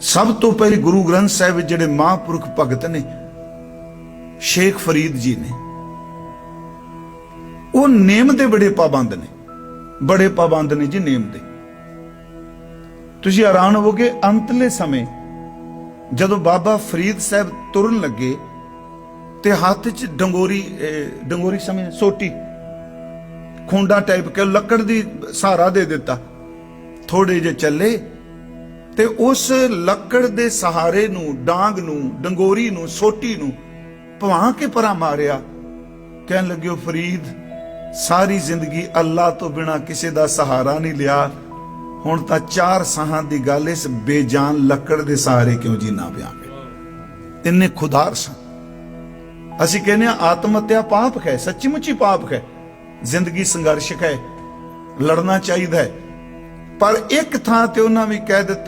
ਸਭ ਤੋਂ ਪਹਿਲੇ ਗੁਰੂ ਗ੍ਰੰਥ ਸਾਹਿਬ ਵਿੱਚ ਜਿਹੜੇ ਮਹਾਂਪੁਰਖ ਭਗਤ ਨੇ ਸ਼ੇਖ ਫਰੀਦ ਜੀ ਨੇ ਉਹ ਨੇਮ ਦੇ ਬੜੇ ਪਾਬੰਦ ਨੇ ਬੜੇ ਪਾਬੰਦ ਨੇ ਜੀ ਨੇਮ ਦੇ। ਤੁਸੀਂ ਹੈਰਾਨ ਹੋਵੋਗੇ ਅੰਤਲੇ ਸਮੇਂ ਜਦੋਂ ਬਾਬਾ ਫਰੀਦ ਸਾਹਿਬ ਤੁਰਨ ਲੱਗੇ ਤੇ ਹੱਥ 'ਚ ਡੰਗੋਰੀ ਅਹ, ਡੰਗੋਰੀ ਸਮੇਂ ਸੋਟੀ ਖੁੰਡਾ ਟਾਈਪ ਕੇ ਲੱਕੜ ਦੀ ਸਹਾਰਾ ਦੇ ਦਿੱਤਾ। ਥੋੜੇ ਜੇ ਚੱਲੇ ਤੇ ਉਸ ਲੱਕੜ ਦੇ ਸਹਾਰੇ ਨੂੰ, ਡਾਂਗ ਨੂੰ, ਡੰਗੋਰੀ ਨੂੰ, ਸੋਟੀ ਨੂੰ ਭਵਾਂ ਕੇ ਪਰਾਂ ਮਾਰਿਆ। ਕਹਿਣ ਲੱਗਿਓ, ਫਰੀਦ, ਸਾਰੀ ਜ਼ਿੰਦਗੀ ਅੱਲਾ ਤੋਂ ਬਿਨਾ ਕਿਸੇ ਦਾ ਸਹਾਰਾ ਨਹੀਂ ਲਿਆ। ਹੁਣ ਤਾਂ ਚਾਰ ਸਾਹਾਂ ਦੀ ਗੱਲ ਇਸ ਬੇਜਾਨ ਲੱਕੜ ਦੇ ਸਹਾਰੇ ਕਿਉਂ ਜੀਣਾ ਪਿਆ ਤਿੰਨੇ ਖੁਦਾਰ ਸਨ ਅਸੀਂ ਕਹਿੰਦੇ ਆ ਆਤਮ ਹੱਤਿਆ ਪਾਪ ਹੈ ਸੱਚੀ ਮੁੱਚੀ ਪਾਪ ਹੈ। ਜ਼ਿੰਦਗੀ ਸੰਘਰਸ਼ ਹੈ, ਲੜਨਾ ਚਾਹੀਦਾ ਹੈ। ਪਰ ਇੱਕ ਥਾਂ ਤੇ ਉਹਨਾਂ ਵੀ ਕਹਿ ਦਿੱਤਾ